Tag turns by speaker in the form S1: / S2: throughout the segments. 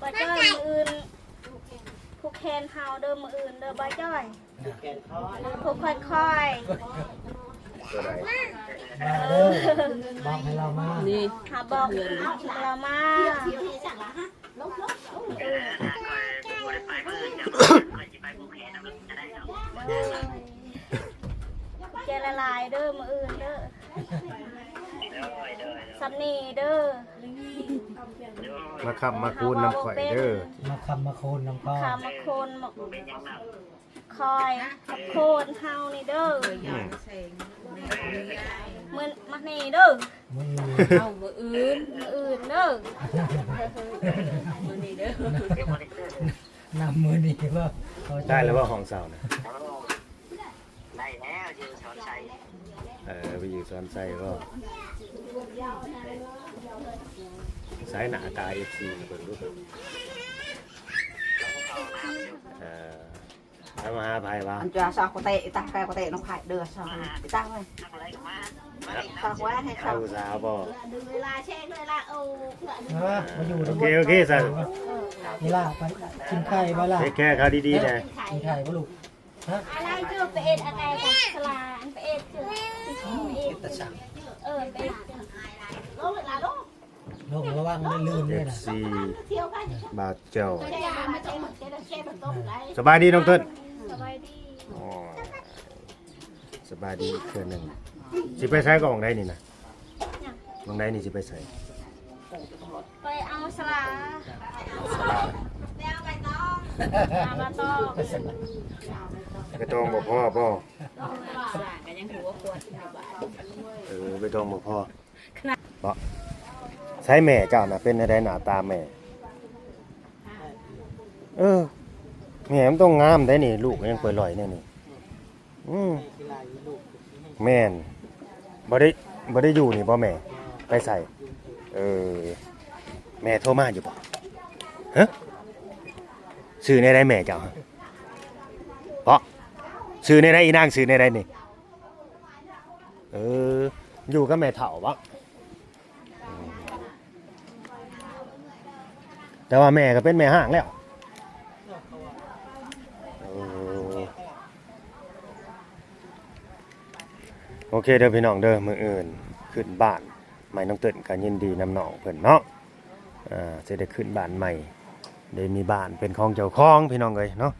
S1: บ่จ้อยมืออื่นผู้แคนเฮาเด้อมืออื่นเด้อบ่จ้อยผู้ค่อย
S2: ตัวใด
S3: มาเด้อบอกให้เรามา
S4: นี่
S1: ๆหาบอกเรามาเจรลายเด้อมืออื่นเด้อ สันนี่เด้อ
S2: มาขับมาคูนน้ำข่อยเด้อ
S3: มาคำมาโคนน้ำก้อน
S1: ขามาโคนมาคอยกับโคนเฮานี่เด้อ
S2: อืม
S1: มือมานี่เด้อ
S3: มือ
S4: เอามืออื่น
S1: มืออื่นเด้อ
S4: มือนี้เด้อนำ
S3: มือนี่ว่าเขาจะ
S2: ได้แล้วว่าของเสานะ
S5: ได้แล้วยืนสอนชัย
S2: เออไปอยู่สวนไส้ก็ สายหนาตาเอฟซีเปิดรูปเออทำมาหาภัยวะ
S6: อันจะสาวกเตะตาแกกเตะน้องไผ่เดือดสาวไปตั้งเลย
S5: ทำอะไรกันมา
S6: สาวไว้ให้
S2: เข้า
S6: สาว
S2: สาวบ่
S1: ดูเวลาเช็คเลยละโอ้
S3: เออมาอยู่
S2: โอเคโอเคสัน
S3: นี่ล่ะไปกินไข่บ้าล่ะ
S2: เทคแค่เขาดีๆนะ
S3: กินไข่บ้าลูกฮะ
S1: อะไรเจ้าไปเอ็ดอะไรกันสลานไปเอ็ดเจ้าไปเอ็ด เออไปเอ็ดลงเวลาลง
S3: ลงระวังลื่นๆ
S2: เอ
S3: ด้วย
S2: ฟ
S3: นะ
S2: ซี
S1: เที่ยวกัน
S2: บาเจ้า
S1: ไม่ได้มาเจ้าเจ้าเช็คมันต้มไร
S2: สบายดีน้องเติ้ล
S1: สบายดี
S2: อ๋อสบายดีเพื่อนหนึ่งสิไปใช้ก็ของได้นี่นะของได้นี่สิไปใส่
S1: ไปเอาสลา
S2: สลา
S1: ไปเอาใบ ตองเอาใบตอง
S2: ไปตองบ่พ่อพ่อ
S4: กันยังถือว่าควร
S2: เออไปตองบ่พ่อบ่ใช้แม่เจ้าน่ะเป็นอะไรหน้าตาแม่ เออแม่มันต้องงามได้นี่ ลูกก็ยังเปิดลอยแน่นี่อืมแม่นบ่ได้บ่ได้อยู่นี่บ่แม่ ไปใส่ เออ แม่โทรมาอยู่บ่ฮะ ซื้อในได้แม่เจ้าเพราะซื้อในได้อีนางซื้อในได้นี่เอออยู่กับแม่เฒ่าบ่แต่ว่าแม่ก็เป็นแม่ห้างแล้วเออโอเคเด้อพี่น้องเด้อมืออื่นขึ้นบ้านใหม่น้องเติ้นก็ยินดีนำน้องเพิ่นเนาะอ่าจะได้ขึ้นบ้านใหม่ ได้มีบ้านเป็นของเจ้าของพี่น้องเลยเนาะ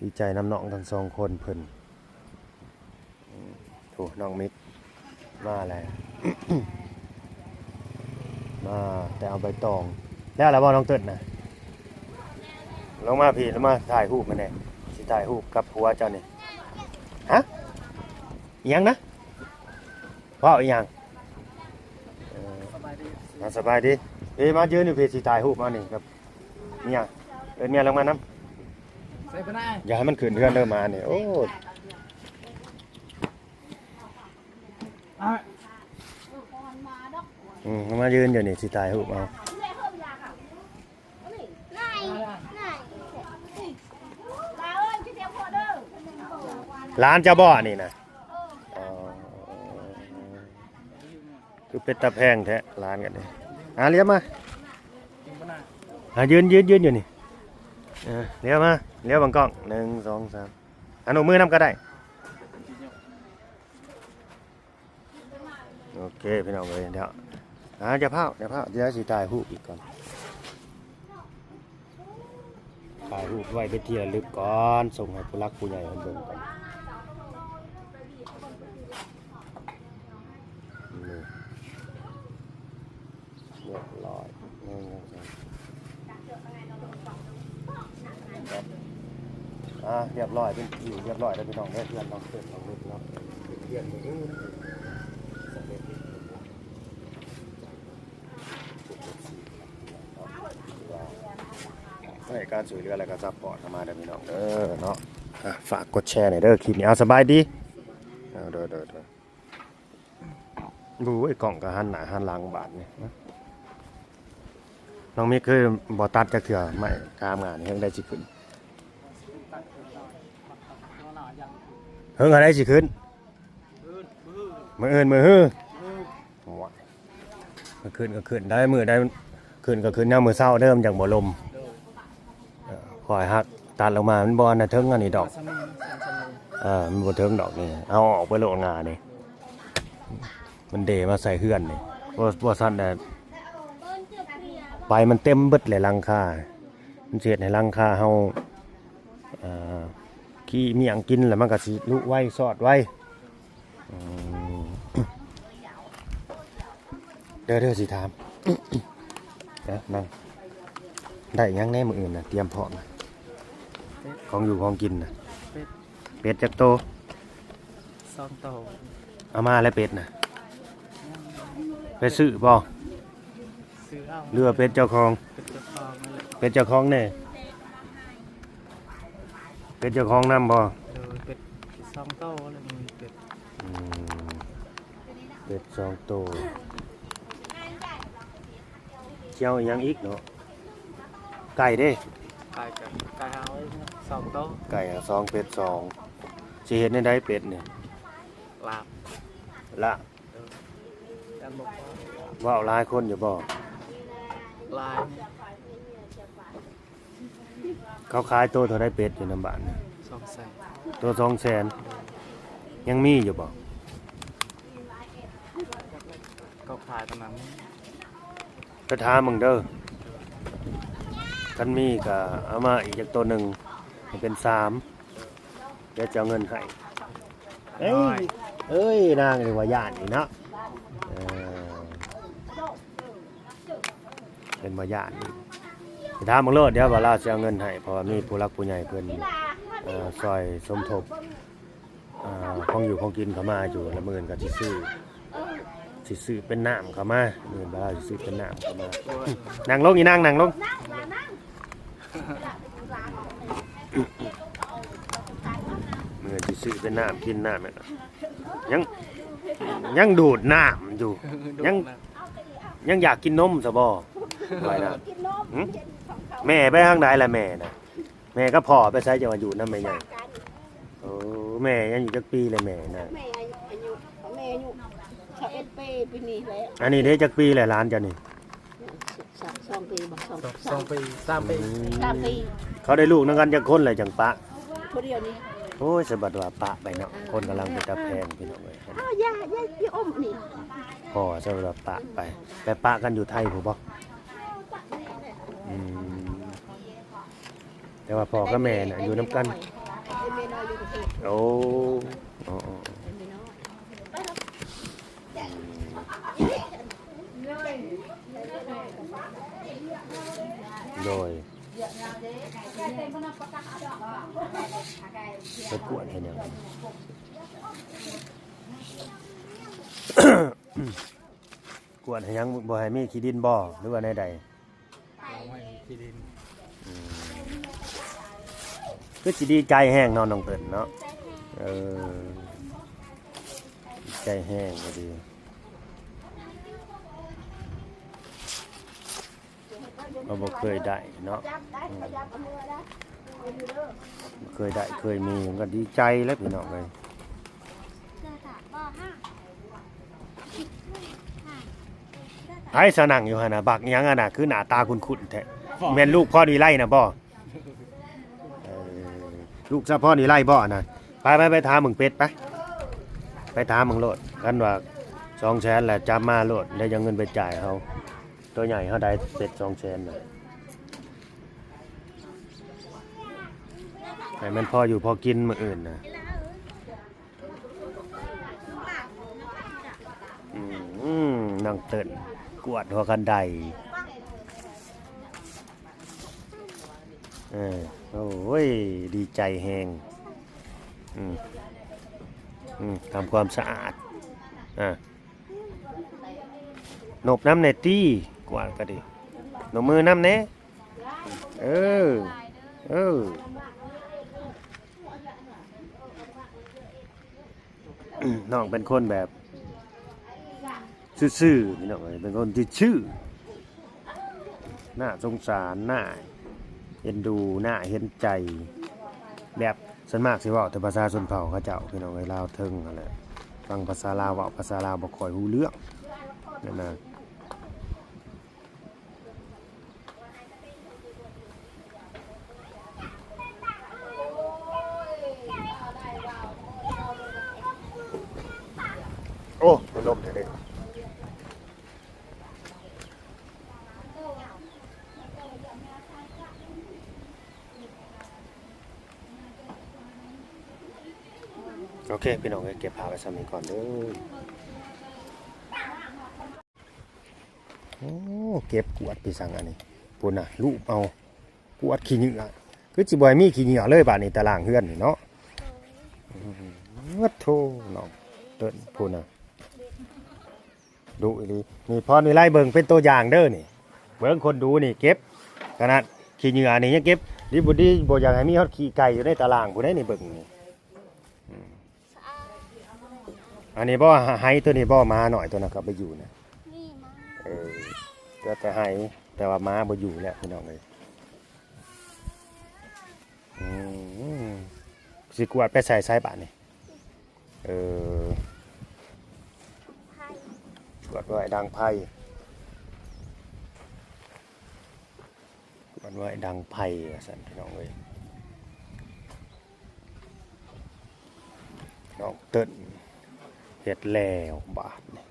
S2: ดีใจนำน้องทั้งสองคนเพิ่นอืมโถูน้องมิกมาแล้วมาแต่เอาใบตอง แล้วอะไรบ่น้องเติ้นนะลงมาพี่แล้วมาถ่ายรูปมาแน่สิถ่ายรูปกับผัวเจ้านี่ฮะอิหยังนะพ่ออีหยังเออมาสบายดีเอ้ยมายืนอยู่เพจสีตายหูปมานี่ครับ เนี่ยเอินเมียลงมาน้
S3: ใส่ปะนายำ
S2: อย่าให้มันขืนเพื่อนเดินมาเนี่ยโอ้
S3: อะ
S2: อืมมายืนอยู่นี่สีตายหูปเอา
S1: ไหนไหนมาเอ้ยพี่เดียวพอเด้อ
S2: ร้านเจ้าบ่อนี่นะอ๋อคือเป็ดตะแพงแท้ร้านกันเลยอะเลี้ยวมา อะยืนยืนยืนอยู่นี่เออเลี้ยวมาเลี้ยวบังกล้องหนึ่งสองสามอันหนูมือนำก็ได้ โอเคพี่น้องเลยเดี๋ยวอะจะเผาเดี๋ยวเผาเดี๋ยวสีตายหูอีกก่อนถ่ายรูปไว้เป็นที่ระลึกก่อน ส่งให้ผู้รักผู้ใหญ่คนเบิ่งก่อนเรียบร้อยหนึ่งสองสามครับอ่าเร้อยเป็นอยู่เรียบร้อยแล้วพี่น้องได้เพื่อนน้องเพื่อนน้องรุ่นเนาะเพื่อนมือนี้สำเร็จในการช่วยเหลือและก็ซัพพอร์ตเข้ามาเด้อพี่น้องเด้อเนาะฝากกดแชร์หน่อยเด้อคลิปนี้เอาสบายดีเอาเด้อเด้อเด้อดูไอ้กล่องกับหันหนาหันหลังบาทนี่นะน้องมิกเคยบอตัดจะเถื่อไม่กามงานเฮงได้สิขึ้น เฮงอะไรสิขึ้นมือเอินมือฮื้อว้ามือขึ้นก็ขึ้นได้มือได้ขึ้นก็ขึ้นยามมือเช้าเริ่มจากบ่ลมคอยฮักตัดลงมา มันบ่น่ะถึงอันนี้ดอก
S3: สามันสามี
S2: เออมันบ่ถึงดอกนี่เอาออกไปโลงานี่มันเดมาใส่เฮือนนี่บ่บ่ซั่นน่ไปมันเต็มเบิดเลยหลังคามันเสียดให้หลังคาเฮาอ่อ ขี้มีหยังกินแล้วมันก็สิลุไว้สอดไว้อืมเด้อเด้อสิถามนะนั่งได้หยังแน่มื้ออื่นน่ะเตรียมพร้อมน่ะของอยู่ของกินน่ะเป็ดจักโต
S3: ซองโต
S2: เอามาแล้วเป็ดน่ะไปซื้อบ่
S3: ซื้อเอา
S2: เรือเป็ดเจ้าของ
S3: เป็นเจ้าของนั่นแหละ
S2: เป็ดเจ้าของแน่เป็ดเจ้าของนำบ่
S3: โดยเป็ดซองโตอะไรมีเป็ด
S2: อืมเป็ดสองโตเจียวอีหยังอีกเนาะไก่เด้
S3: ไก่กับไก่เอาไว้นะซองโต
S2: ไก่อะสองเป็ดสองสิเฮ็ดในใดเป็ดเนี่ย
S3: ลาบ
S2: ละ
S3: แล้บอกว่า
S2: ว่าเอาหลายคนอยู่บ่
S3: ลายเนี่ย
S2: เขาขายตัวเท่าไดเป็ดอยู่นำบ้านเนี่ย
S3: ซองแสน
S2: ตัวสองแสนยังมีอยู่บ่
S3: ก็ขายตอนนั้น
S2: ไปถามมึงเด้อคันมีก็เอามาอีกจากตัวหนึ่งให้เป็นสามเดี๋ยวจะเอาเงินให้เอ้
S3: น้อย
S2: ยเอ้ยนางนี่ว่าย่านนี่เนาะเออเป็นว่าย่านนี่ ไปถามมึงโลดเดี๋ยวว่าเราจะเอาเงินให้เพราะว่ามีผู้รักผู้ใหญ่เพิ่นเอ่อซอยสมทบเอ่อของอยู่ของกินเขามาอยู่ละหมื่นก็สิซื้อสิซื้อเป็นน้ำเขามาหมื่นบาทสิซื้อเป็นน้ำเขามา
S3: โอ้ย
S2: นั่งลงอีนั่งนั่งลงเมื่อที่ซื้อเป็นน้ำกินน้ำเนี่ยยังยังดูดน้ำอยู่ยังยังอยากกินนมสะบอไรนะหึ แม่ไปทางใดล่ะแม่นะแม่ก็พ่อไปใช้จังหวัดอยู่นั่นแม่ใหญ่โอ้แม่ยังอยู่จักปีเลยแม่นะ
S1: แม่อายุแม่อายุชาเอ็ดปีปีนี้แล้ว
S2: อันนี้เด้จักปีแหละร้านเจ้านี่
S1: สองสองปีบอกสอง
S3: สสองปีสามปี
S1: สามปี
S2: เขาได้ลูกนักกันจักคนเลยจังปะ
S1: คนเดียวนี้
S2: โอ้ยสะบัดว่าปะไปเนาะคนกำลังไปตะแพงพี่น้องเลย
S1: อ้าวย่าย่าพี่อมนี่
S2: พ่อสะบัดว่าปะไปไปปะกันอยู่ไทยผมบอกอืม แต่ว่าพ่อกับแม่น่ะอยู่น้ำกัน
S1: แม่น้อยอยู่ประเทศ
S2: โอ้อ๋ออ๋อ
S1: แม่น้อย
S2: โดยไปกวดเห็นยังกวดให้ยังบ่ให้มีขี้ดินบ่หรือว่าในใด
S3: เอาไว้ที่ดิน
S2: คื อสิดีใจแห้งเนาะน้องเพิ่นเนาะเออดีใจแห้งก็ดีเราบ่เคยได้เนาะ
S1: จับได้เขาจับเอามือได้
S2: บ่เคยได้เคยมีมันก็ดีใจแล้วพี่น้องเลยไอ้สนั่งอยู่หั่นน่ะบักหยังอะน่ะคือหน้าตาคุ้นๆแท้แม่นลูกพ่อนี่ไล่น่ะบ่เออ ลูกซะพ่อนี่ไล่บ่น่ะไปไปไปถามมึงเป็ดไปไปถามมึงโลดกันว่า2แสนแหละจับมาโลดได้ยังเงินไปจ่ายเขาตัวใหญ่เขาได้เป็ด2แสนน่ะให้มันพออยู่พอกินมืออื่นนะอืมนั่งเติ้นกวดหัวกันได เออโอ้ยดีใจแหงอืมอืมทำความสะอาดอะนบน้ำในตี้กว่าก็ดีหนบมือน้ำเน่เออ เออน้องเป็นคนแบบซื่อๆพี่น้องเอ้ยเป็นคนที่ชื่อ น่าสงสารน่า เห็นดูหน้าเห็นใจ แบบส่วนมากสิเว่าแต่ภาษาชนเผ่าเขาเจ้าพี่น้องไอ้ลาวเทิงอะไรฟังภาษาลาวเว่าภาษาลาวบ่ค่อยรู้เรื่องนั่นนะ โอเคพี่น้องเอ้ยเก็บผ้าไว้ซ้ำนี้ก่อนเด้อโอ้เก็บกวาดพี่สังอันนี้ปุ่นน่ะลูกเอากวาดขี้เหงื่อคือสิบ่ให้มีขี้เหงื่อเลยบาดนี้ตารางเฮือนนี่เนาะอืมวัดโทน้องเติ้นปุ่นน่ะดูอีหลีนี่พรวิไล่เบิ่งเป็นตัวอย่างเด้อนี่ เบิ่งคนดูนี่เก็บขนาดขี้เหงื่อนี่ยังเก็บดิบ่ดีบ่อยากให้มีฮอดขี้ไก่อยู่ในตารางผู้ใดนี่เบิ่งนี่ อันนี้บ่ไฮตัวนี้บ่มาหน่อยตัวนะครับไปอยู่นะ
S1: นี่มา
S2: เออก็แต่ไฮแต่ว่าม้าบ่อยู่แล้วพี่น้องเลยอืมสิกวาดไปใส่ใส่บาทนี่เออ
S1: ไพ่
S2: กวาดไว้ดังไพ่กวาดไว้ดังไพ่ว่าซั่นพี่น้องเลยน้องเติ้น เฮ็ดแล้วบาทนี่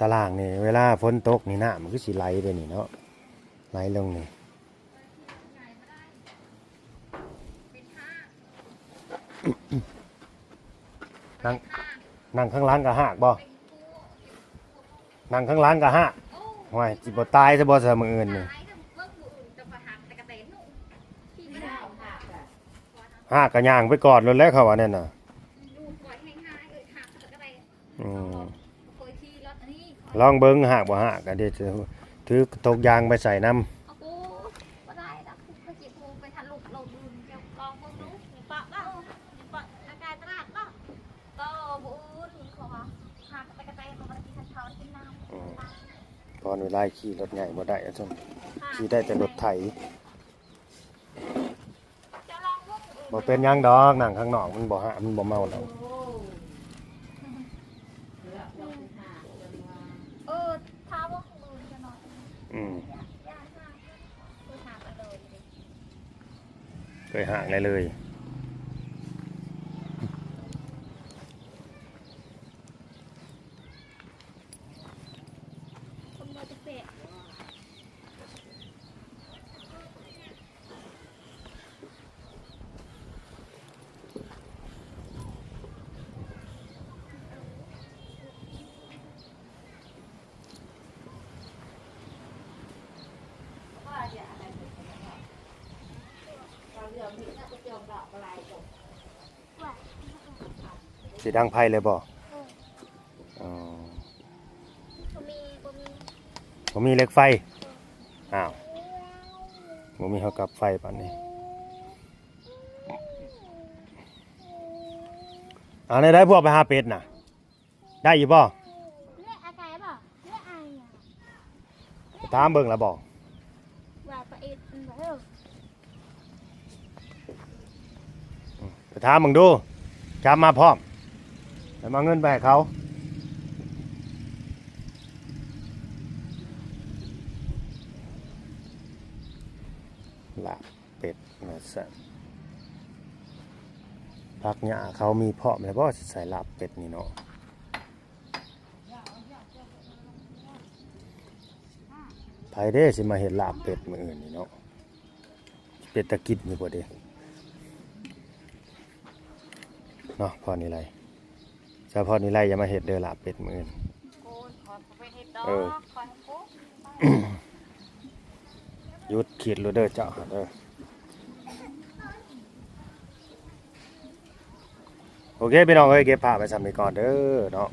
S2: ตารางนี่เวลาฝนตกนี่น้ำมันก็สิไหลไปนี่เนาะไหลลงนี่นั่งนั่งข้างหล่างก็หักบ่นั่งข้างหล่างก็หักห่วยจิบ่ตายซะบ่ซะมื้ออื่นนี่ หักก็ย่างไปก่อนแล้วแหล้วเขาว่านั่นน่ะอืมลองเบิ้งหากบ่หากก็เดี๋ยวจะถือตกยางไปใส่น้
S1: เอากูก็ได้นะกูไปจิบกูไปทันลูกเราดูเดี๋ยวลองมึงดูปะบ้างปะอากาศตลาดบ้างก็บูนขอหากไปกระต่ายมากินทันเท้ากินน้ำ
S2: อืมพอหนูไล่ขี่รถใหญ่บ่ได้อะซุ่มำขี่ได้แต่รถไถ
S1: จะลองพวกอื่น
S2: บ่เป็นหยังดอกนั่งข้างนอกมันบ่หะมันบ่เมาแล้ว
S1: เออท้าว่าอื่นจะหน่อย
S2: อืม
S1: ยากมากคือหาไปเลย
S2: เคยห่างเลยเลย
S1: คนมาจะเปะ
S2: สิดังไพ่เลยบ่อ๋อ
S1: บ่มีบ่มี
S2: บ่มีเหล็กไฟ อ้าวบ่มีเฮากับไฟปานนี้เอาได้ได้พวกไปหาเป็ดน่ะ ได้อยู่บ่
S1: เลือกอากาศบ่เลือกอายอะ
S2: ไปถามเบิ่งแล้วบ่
S1: ว่าประเอ็ดมันบ่เออ
S2: ไป ถามมึงดูจำมาพร้อมแล้วมาเงินไปให้เขาลาบเป็ดนะสันพักหญ้าเขามีพร้อมแล้วก็ใส่ลาบเป็ดนี่เนาะไผเด้สิมาเห็นลาบเป็ดมืออื่นนี่เนาะเป็ดตะกิดนี่บ่เด้ เนาะพอนี่ไรเฉพาะนี่ไรอย่ามาเห็ดเด้อลาบเป็ดมืออื่น
S1: โกนขอไปเฮ็ดดอก
S2: เออ
S1: ขอให้กู
S2: หยุดขีดรูเด้อเจ้าเด้อโอเคพี่น้องเอ้ยเก็บผ้าไปสำนีก่อนเด้อเนาะ